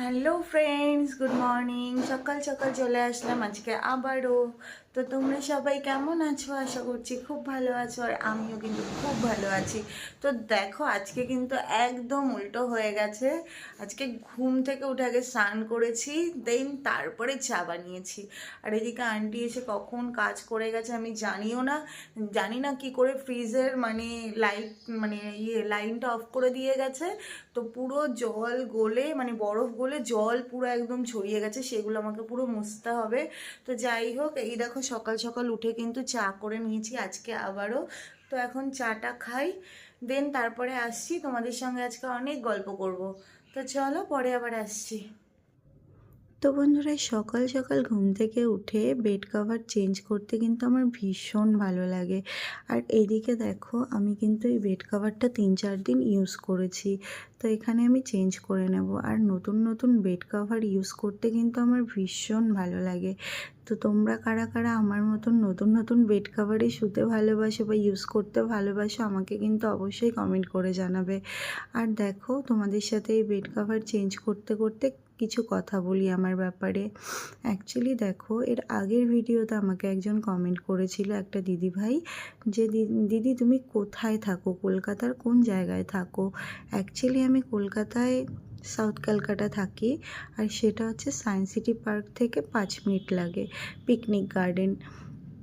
Hello friends good morning সকাল সকাল চলে আসলাম আজকে আবারও। তো তোমরা সবাই কেমন আছো? আশা করছি খুব ভালো আছো আর আমিও কিন্তু খুব ভালো আছি। তো দেখো, আজকে কিন্তু একদম উল্টো হয়ে গেছে। আজকে ঘুম থেকে উঠে আগে স্নান করেছি, দেন তারপরে চা বানিয়েছি। আর এদিকে আন্টি এসে কখন কাজ করে গেছে আমি জানিও না। জানি না কি করে ফ্রিজের মানে লাইট মানে ইয়ে লাইনটা অফ করে দিয়ে গেছে। তো পুরো জল গলে মানে বরফ গলে জল পুরো একদম ছড়িয়ে গেছে, সেগুলো আমাকে পুরো মুছতে হবে। তো যাই হোক, এই দেখো সকাল সকাল উঠে কিন্তু চা করে নিয়েছি, আজকে আবারও। তো এখন চাটা খাই দেন তারপরে আসছি। তোমাদের সঙ্গে আজকে অনেক গল্প করব। তো চলো পরে আবার আসছি। তো বন্ধুরা সকাল সকাল ঘুম থেকে উঠে বেড কভার চেঞ্জ করতে কিন্তু আমার ভীষণ ভালো লাগে। আর এদিকে দেখো, আমি কিন্তু এই বেড কভারটা তিন চার দিন ইউজ করেছি। তো এখানে আমি চেঞ্জ করে নেব। আর নতুন নতুন বেড কভার ইউজ করতে কিন্তু আমার ভীষণ ভালো লাগে। তো তোমরা কারা কারা আমার মতন নতুন নতুন বেড কভারে শুতে ভালোবাসো বা ইউজ করতে ভালোবাসো, আমাকে কিন্তু অবশ্যই কমেন্ট করে জানাবে। আর দেখো, তোমাদের সাথে এই বেড কভার চেঞ্জ করতে করতে কিছু কথা বলি আমার ব্যাপারে। অ্যাকচুয়ালি দেখো, এর আগের ভিডিওতে আমাকে একজন কমেন্ট করেছিল একটা দিদি ভাই যে দিদি তুমি কোথায় থাকো? কলকাতার কোন জায়গায় থাকো? অ্যাকচুয়ালি আমি কলকাতায় সাউথ ক্যালকাটা থাকি আর সেটা হচ্ছে সায়েন্স সিটি পার্ক থেকে পাঁচ মিনিট লাগে। পিকনিক গার্ডেন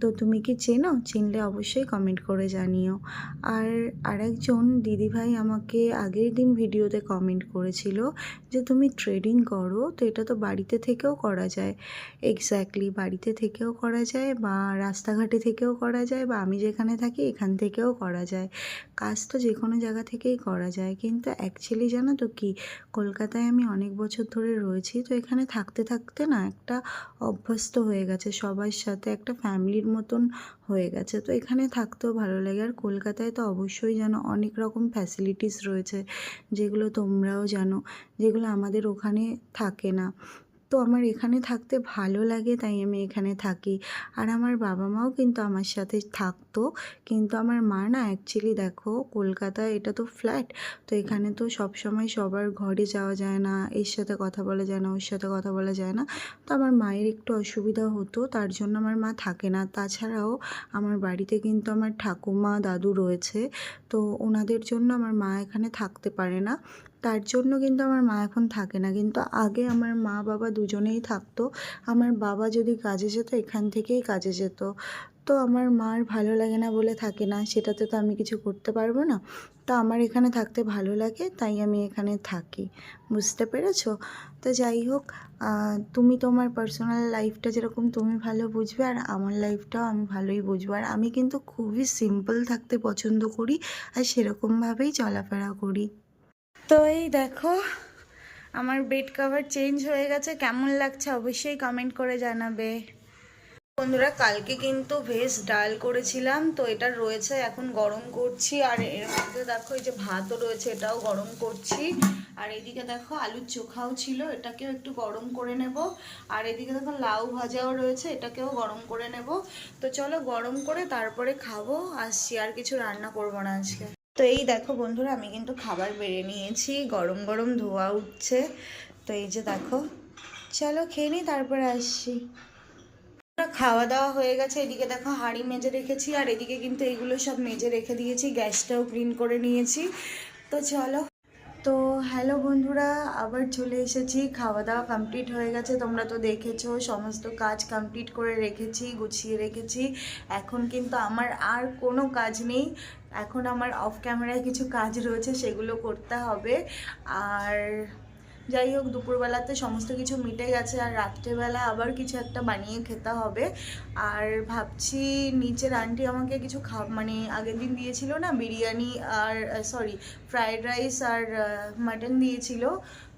তো তুমি কি চেনো? চিনলে অবশ্যই কমেন্ট করে জানিও। আর আরেকজন দিদিভাই আমাকে আগের দিন ভিডিওতে কমেন্ট করেছিল যে, তুমি ট্রেডিং করো, তো এটা তো বাড়িতে থেকেও করা যায়। এক্স্যাক্টলি বাড়িতে থেকেও করা যায় বা রাস্তাঘাটে থেকেও করা যায় বা আমি যেখানে থাকি এখান থেকেও করা যায়। কাজ তো যে কোনো জায়গা থেকেই করা যায়। কিন্তু অ্যাকচুয়ালি জানো তো কি? কলকাতায় আমি অনেক বছর ধরে রয়েছি, তো এখানে থাকতে থাকতে না একটা অভ্যস্ত হয়ে গেছে সবার সাথে, একটা ফ্যামিলির মতন হয়ে গেছে। তো এখানে থাকতেও ভালো লাগে। আর কলকাতায় তো অবশ্যই যেন অনেক রকম ফ্যাসিলিটিস রয়েছে, যেগুলো তোমরাও জানো, যেগুলো আমাদের ওখানে থাকে না। তো আমার এখানে থাকতে ভালো লাগে, তাই আমি এখানে থাকি। আর আমার বাবা মাও কিন্তু আমার সাথে থাকতো, কিন্তু আমার মা না অ্যাকচুয়ালি দেখো কলকাতায় এটা তো ফ্ল্যাট তো এখানে তো সব সময় সবার ঘরে যাওয়া যায় না, এর সাথে কথা বলা যায় না, ওর সাথে কথা বলা যায় না। তো আমার মায়ের একটু অসুবিধা হতো, তার জন্য আমার মা থাকে না। তাছাড়াও আমার বাড়িতে কিন্তু আমার ঠাকুমা দাদু রয়েছে, তো ওনাদের জন্য আমার মা এখানে থাকতে পারে না। তার জন্য কিন্তু আমার মা এখন থাকে না। কিন্তু আগে আমার মা বাবা দুজনেই থাকতো। আমার বাবা যদি কাজে যেত, এখান থেকেই কাজে যেত। তো আমার মার ভালো লাগে না বলে থাকে না। সেটাতে তো আমি কিছু করতে পারব না। তো আমার এখানে থাকতে ভালো লাগে, তাই আমি এখানে থাকি। বুঝতে পেরেছ? তো যাই হোক তুমি তোমার পার্সোনাল লাইফটা যেরকম তুমি ভালো বুঝবে, আর আমার লাইফটাও আমি ভালোই বুঝব। আর আমি কিন্তু খুবই সিম্পল থাকতে পছন্দ করি, আর সেরকমভাবেই চলাফেরা করি। তো এই দেখো, আমার বেড কভার চেঞ্জ হয়ে গেছে। কেমন লাগছে অবশ্যই কমেন্ট করে জানাবে। বন্ধুরা, কালকে কিন্তু ভেজ ডাল করেছিলাম, তো এটা রয়েছে, এখন গরম করছি। আর এর মধ্যে দেখো, এই যে ভাতও রয়েছে, এটাও গরম করছি। আর এদিকে দেখো, আলুর চোখাও ছিল, এটাকেও একটু গরম করে নেব। আর এদিকে দেখো, লাউ ভাজাও রয়েছে, এটাকেও গরম করে নেব। তো চলো গরম করে তারপরে খাব। আসছি, আর কিছু রান্না করব না আজকে। তো এই দেখো বন্ধুরা, আমি কিন্তু খাবার বেড়ে নিয়েছি। গরম গরম ধোয়া উঠছে। তো এই যে দেখো, চলো খেয়ে নিই তারপরে আসছি। খাওয়া দাওয়া হয়ে গেছে। এদিকে দেখো হাঁড়ি মেজে রেখেছি, আর এদিকে কিন্তু এগুলো সব মেজে রেখে দিয়েছি। গ্যাসটাও ক্লিন করে নিয়েছি। তো চলো তো হ্যালো বন্ধুরা, আবার চলে এসেছি। খাওয়া দাওয়া কমপ্লিট হয়ে গেছে, তোমরা তো দেখেছ, সমস্ত কাজ কমপ্লিট করে রেখেছি, গুছিয়ে রেখেছি। এখন কিন্তু আমার আর কোনো কাজ নেই। এখন আমার অফ ক্যামেরায় কিছু কাজ রয়েছে, সেগুলো করতে হবে। আর যাই হোক, দুপুরবেলাতে সমস্ত কিছু মিটে গেছে আর রাত্রেবেলা আবার কিছু একটা বানিয়ে খেতে হবে। আর ভাবছি নিচের আন্টি আমাকে কিছু খা মানে আগের দিন দিয়েছিল না, বিরিয়ানি আর সরি ফ্রায়েড রাইস আর মাটন দিয়েছিল।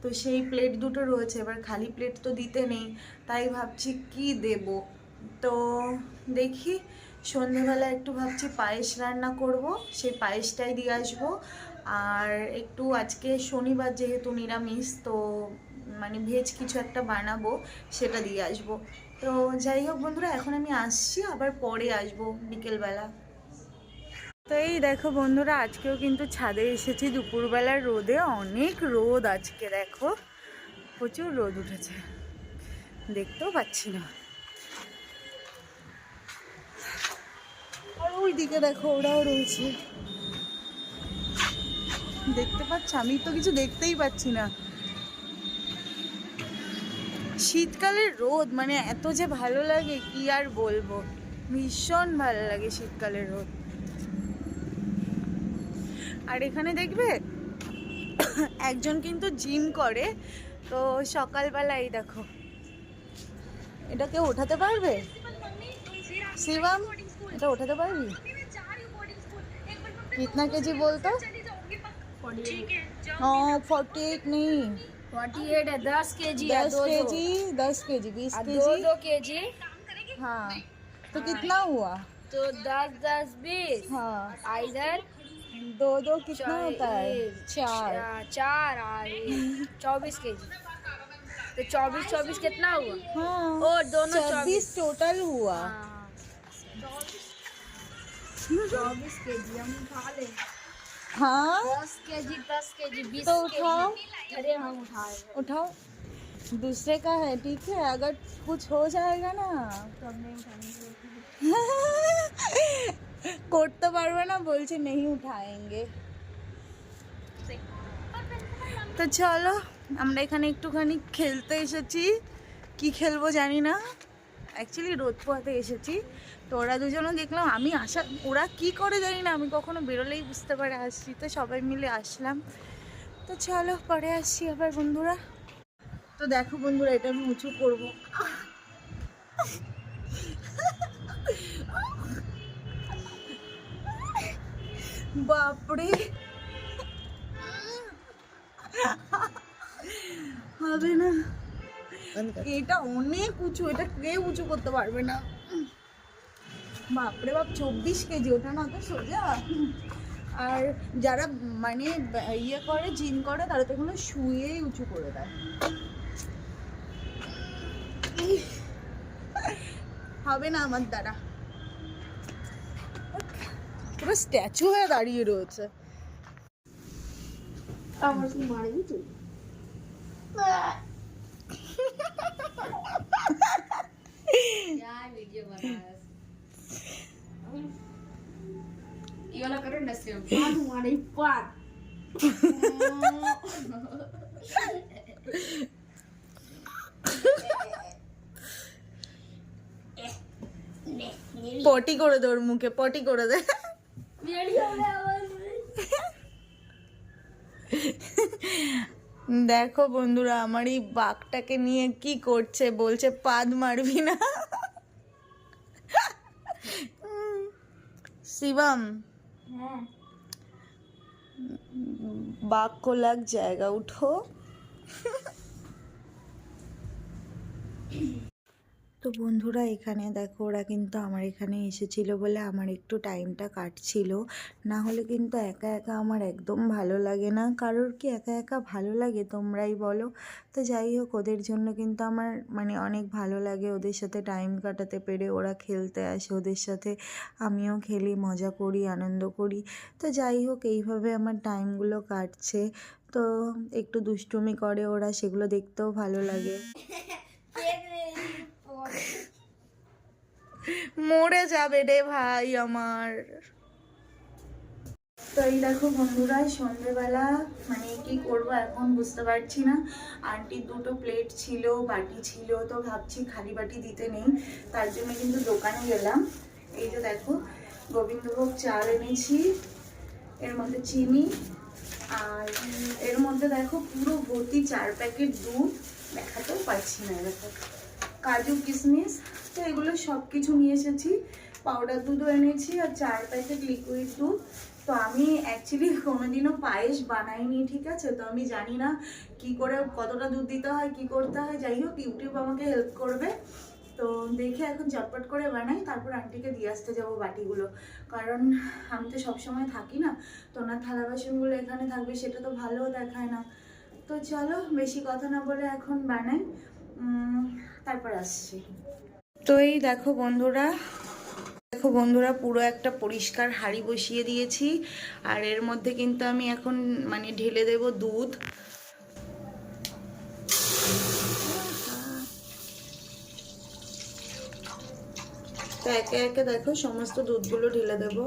তো সেই প্লেট দুটো রয়েছে, এবার খালি প্লেট তো দিতে নেই। তাই ভাবছি কি দেব? তো দেখি, সন্ধেবেলা একটু ভাবছি পায়েস রান্না করব, সেই পায়েসটাই দিয়ে আসব। আর একটু আজকে শনিবার যেহেতু নিরামিষ, তো মানে ভেজ কিছু একটা বানাবো, সেটা দিয়ে আসব। তো যাই হোক বন্ধুরা, এখন আমি আসছি, আবার পরে আসব বিকেলবেলা। তো এই দেখো বন্ধুরা, আজকেও কিন্তু ছাদে এসেছি দুপুরবেলার রোদে, অনেক রোদ আজকে দেখো। প্রচুর রোদ উঠেছে, দেখতেও পাচ্ছি না। ওই দিকে দেখো ওরাও রয়েছে। দেখতে পাচ্ছ? আমি তো কিছু দেখতেই পাচ্ছি না। শীতকালের রোদ মানে এত যে ভালো লাগে কি আর বলব? ভীষণ ভালো লাগে শীতকালের রোদ। আর এখানে দেখবে একজন কিন্তু জিম করে। তো সকালবেলাই দেখো। এটা কেউ ওঠাতে পারবে? শিবাম এটা ওঠাতে পারবি? কিতনা কেজি বলতো? बोलते फोर्टी एट नहीं। फोर्टी एट है दस के जी दस दो के दो जी दस के जी बीस के जी। दो के जी। हाँ तो कितना हुआ? तो दस दस बीस। हाँ। इधर दो दो कितना चार- होता है? चार। चार चौबीस के जी। तो चौबीस चौबीस कितना हुआ? हाँ और दोनों छब्बीस टोटल हुआ। चौबीस के जी हम उठा ले। हाँ। दस के जी दस के जी बीस तो उठाओ। अरे हम उठाए उठाओ। दूसरे का है ठीक है। अगर कुछ हो जाएगा ना। तो করতে পারবে না বলছে নেই উঠায়েঙ্গে তো চলো আমরা এখানে একটুখানি খেলতে এসেছি কি খেলব জানি না অ্যাকচুয়ালি রোদ পোহাতে এসেছি তো ওরা দুজনও দেখলাম আমি আসা ওরা কি করে জানি না আমি কখনো বেরোলেই বুঝতে পারে আসছি তো সবাই মিলে আসলাম। তো চলো পরে আসছি আবার বন্ধুরা। তো দেখো বন্ধুরা এটা আমি উঁচু করব। বাপরে! হবে না। এটা অনেক উঁচু এটা কে উঁচু করতে পারবে না? বাপরে বাপ চব্বিশ কেজি ওটা না তো সোজা। আর যারা মানে ইয়ে করে জিম করে তারা তো এখনও শুয়েই উঁচু করে দেয়। হবে না আমার দ্বারা। পুরো স্ট্যাচু হয়ে দাঁড়িয়ে রয়েছে। আমার কি মারবি তুই পটি করে দে ওর মুখে পটি করে দে দেখো বন্ধুরা আমার এই বাঘটাকে নিয়ে কি করছে বলছে পাদ মারবি না শিবম হ্যাঁ। বাক্য লাগ জায়গা উঠো। তো বন্ধুরা এখানে দেখো ওরা কিন্তু আমার এখানে এসেছিল বলে আমার একটু টাইমটা কাটছিল। না হলে কিন্তু একা একা আমার একদম ভালো লাগে না। কারোর কি একা একা ভালো লাগে তোমরাই বলো। তো যাই হোক, ওদের জন্য কিন্তু আমার মানে অনেক ভালো লাগে ওদের সাথে টাইম কাটাতে পেরে। ওরা খেলতে আসে ওদের সাথে, আমিও খেলি, মজা করি, আনন্দ করি। তো যাই হোক, এইভাবে আমার টাইমগুলো কাটছে। তো একটু দুষ্টুমি করে ওরা, সেগুলো দেখতেও ভালো লাগে। মরে যাবে রে ভাই আমার। তো এই দেখো বন্ধুরা সন্ধেবেলা মানে কি করব এখন বুঝতে পারছি না। আন্টির দুটো প্লেট ছিল, বাটি ছিল, তো ভাবছি খালি বাটি দিতে নেই। তার জন্য কিন্তু দোকানে গেলাম। এই যে দেখো, গোবিন্দভোগ চাল এনেছি, এর মধ্যে চিনি, আর এর মধ্যে দেখো পুরো ভর্তি চার প্যাকেট দুধ। দেখাতেও পাচ্ছি না দেখো কাজু কিশমিশ, তো এগুলো সব কিছু নিয়ে এসেছি। পাউডার দুধও এনেছি আর চার প্যাকেট লিকুইড দুধ। তো আমি অ্যাকচুয়ালি কোনোদিনও পায়েস বানাইনি, ঠিক আছে? তো আমি জানি না কি করে, কতটা দুধ দিতে হয়, কি করতে হয়। যাই হোক ইউটিউব আমাকে হেল্প করবে। তো দেখে এখন চটপট করে বানাই, তারপর আন্টিকে দিয়ে আসতে যাব বাটিগুলো। কারণ আমি তো সবসময় থাকি না, তো ওনার থালা বাসনগুলো এখানে থাকবে, সেটা তো ভালো দেখায় না। তো চলো, বেশি কথা না বলে এখন বানাই। তারপর আসছি। তো এই দেখো বন্ধুরা দেখো বন্ধুরা, পুরো একটা পরিষ্কার হাড়ি বসিয়ে দিয়েছি। আর এর মধ্যে কিন্তু আমি এখন মানে ঢেলে দেব দুধ। তো একে একে দেখো, সমস্ত দুধগুলো ঢেলে দেবো।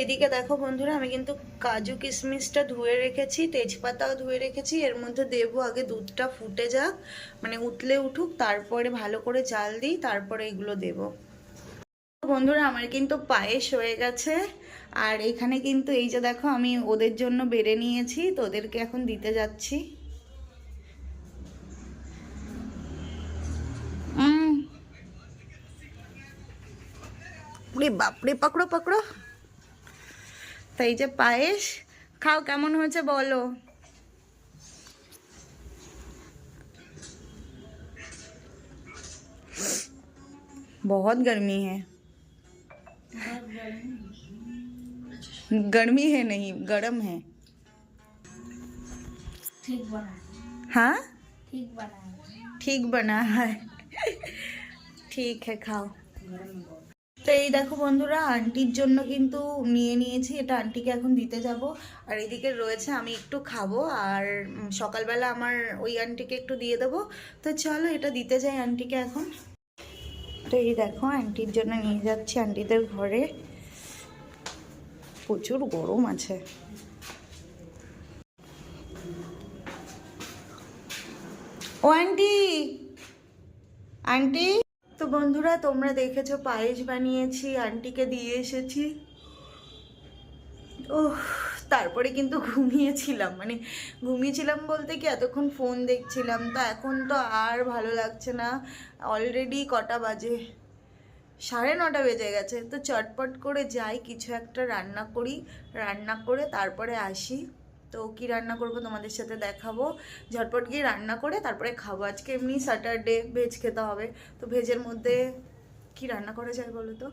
এদিকে দেখো বন্ধুরা, আমি কিন্তু কাজু কিশমিশটা ধুয়ে রেখেছি, তেজপাতাও ধুয়ে রেখেছি। এর মধ্যে দেবো আগে দুধটা ফুটে যাক মানে উতলে উঠুক, তারপরে ভালো করে জাল দিই, তারপরে এগুলো দেবো। বন্ধুরা, আমার কিন্তু পায়েস হয়ে গেছে, আর এখানে কিন্তু এই যে দেখো, আমি ওদের জন্য বেড়ে নিয়েছি, তো ওদেরকে এখন দিতে যাচ্ছি। বাপরে পাকড়ো পাকড়ো তো এই যে পায়েস খাও কেমন হয়েছে বলো बहुत गर्मी है गर्मी है नहीं गर्म है ठीक बना हाँ ठीक बना ঠিক বানা হয় ঠিক है খাও তো এই দেখো বন্ধুরা, আন্টির জন্য কিন্তু নিয়ে নিয়েছি, এটা আন্টিকে এখন দিতে যাব। আর এদিকে রয়েছে, আমি একটু খাব, আর সকালবেলা আমার ওই আন্টিকে একটু দিয়ে দেবো। তো চলো, এটা দিতে যাই আন্টিকে এখন। তো এই দেখো, আন্টির জন্য নিয়ে যাচ্ছি আন্টিদের ঘরে। প্রচুর গরম আছে। ও, আন্টি! আন্টি! তো বন্ধুরা, তোমরা দেখেছ পায়েস বানিয়েছি, আন্টিকে দিয়ে এসেছি। ও তারপরে কিন্তু ঘুমিয়েছিলাম। মানে ঘুমিয়েছিলাম বলতে কি, এতক্ষণ ফোন দেখছিলাম। তো এখন তো আর ভালো লাগছে না। অলরেডি কটা বাজে? সাড়ে নটা বেজে গেছে। তো চটপট করে যাই, কিছু একটা রান্না করি। রান্না করে তারপরে আসি। তো কি রান্না করব তোমাদের সাথে দেখাবো। ঝটপট গিয়ে রান্না করে তারপরে খাব। আজকে এমনি স্যাটারডে ভেজ খেতে হবে। তো ভেজের মধ্যে কি রান্না করা যায় বলো তো?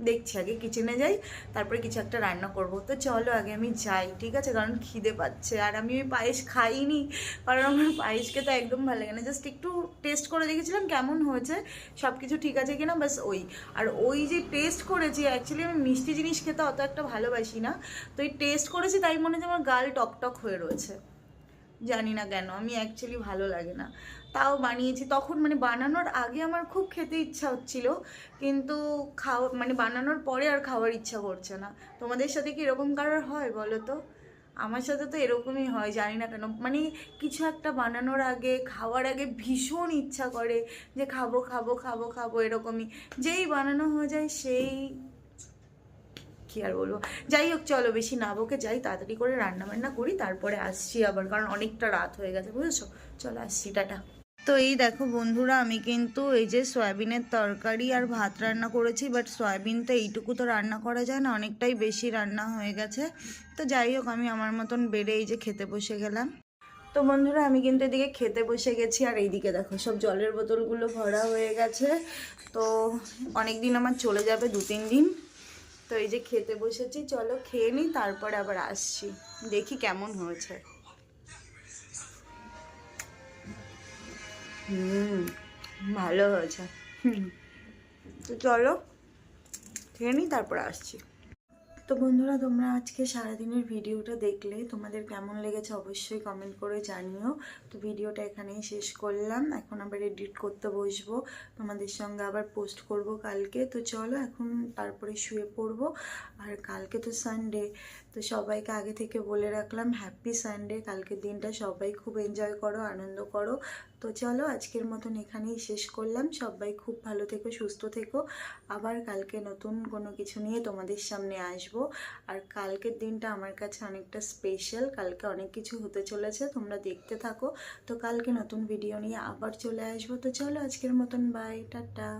দেখছি, আগে কিচেনে যাই, তারপরে কিছু একটা রান্না করব। তো চলো আগে আমি যাই, ঠিক আছে? কারণ খিদে পাচ্ছে। আর আমি ওই পায়েস খাইনি, কারণ আমার পায়েস খেতে একদম ভালো লাগে না। জাস্ট একটু টেস্ট করে দেখেছিলাম কেমন হয়েছে। সব কিছু ঠিক আছে কিনা? বাস ওই। আর ওই যে টেস্ট করেছি অ্যাকচুয়ালি আমি মিষ্টি জিনিস খেতে অত একটা ভালোবাসি না। তো এই টেস্ট করেছি, তাই মনে হচ্ছে আমার গাল টকটক হয়ে রয়েছে। জানি না কেন, আমি অ্যাকচুয়ালি ভালো লাগে না। তাও বানিয়েছি। তখন মানে বানানোর আগে আমার খুব খেতে ইচ্ছা হচ্ছিল, কিন্তু খাওয়া মানে বানানোর পরে আর খাওয়ার ইচ্ছা করছে না। তোমাদের সাথে কি এরকম কারোর হয় বলো তো? আমার সাথে তো এরকমই হয়, জানি না কেন। মানে কিছু একটা বানানোর আগে, খাওয়ার আগে ভীষণ ইচ্ছা করে যে খাব খাব খাব খাব এরকমই। যেই বানানো হয়ে যায়, সেই কি আর বলব? যাই হোক, চলো বেশি না বকে যাই, তাড়াতাড়ি করে রান্না বান্না করি, তারপরে আসছি আবার, কারণ অনেকটা রাত হয়ে গেছে, বুঝেছ? চলো আসছি, টাটা। তো এই দেখো বন্ধুরা, আমি কিন্তু এই যে সয়াবিনের তরকারি আর ভাত রান্না করেছি বাট সয়াবিন তো এইটুকু তো রান্না করা যায় না, অনেকটাই বেশি রান্না হয়ে গেছে। তো যাই হোক, আমি আমার মতন বেড়ে এই যে খেতে বসে গেলাম। তো বন্ধুরা, আমি কিন্তু এদিকে খেতে বসে গেছি, আর এইদিকে দেখো, সব জলের বোতলগুলো ভরা হয়ে গেছে। তো অনেক দিন আমার চলে যাবে দু তিন দিন। তো এই যে খেতে বসেছি, চলো খেয়ে নিই, তারপরে আবার আসছি। দেখি কেমন হয়েছে। হুম, ভালো হয়েছে। তো চলো, খেয়ে নিই, তারপরে আসছি। তো বন্ধুরা, তোমরা আজকে সারাদিনের ভিডিওটা দেখলে তোমাদের কেমন লেগেছে অবশ্যই কমেন্ট করে জানিও। তো ভিডিওটা এখানেই শেষ করলাম। এখন আবার এডিট করতে বসবো। তোমাদের সঙ্গে আবার পোস্ট করব কালকে। তো চলো এখন তারপরে শুয়ে পড়ব। আর কালকে তো সানডে তো সবাইকে আগে থেকে বলে রাখলাম হ্যাপি সানডে কালকের দিনটা সবাই খুব এনজয় করো, আনন্দ করো। তো চলো আজকের মতন এখানেই শেষ করলাম। সবাই খুব ভালো থেকো, সুস্থ থেকো। আবার কালকে নতুন কোনো কিছু নিয়ে তোমাদের সামনে আসব। আর কালকের দিনটা আমার কাছে অনেকটা স্পেশাল কালকে অনেক কিছু হতে চলেছে, তোমরা দেখতে থাকো। তো কালকে নতুন ভিডিও নিয়ে আবার চলে আসব। তো চলো আজকের মতন বাই টাটা।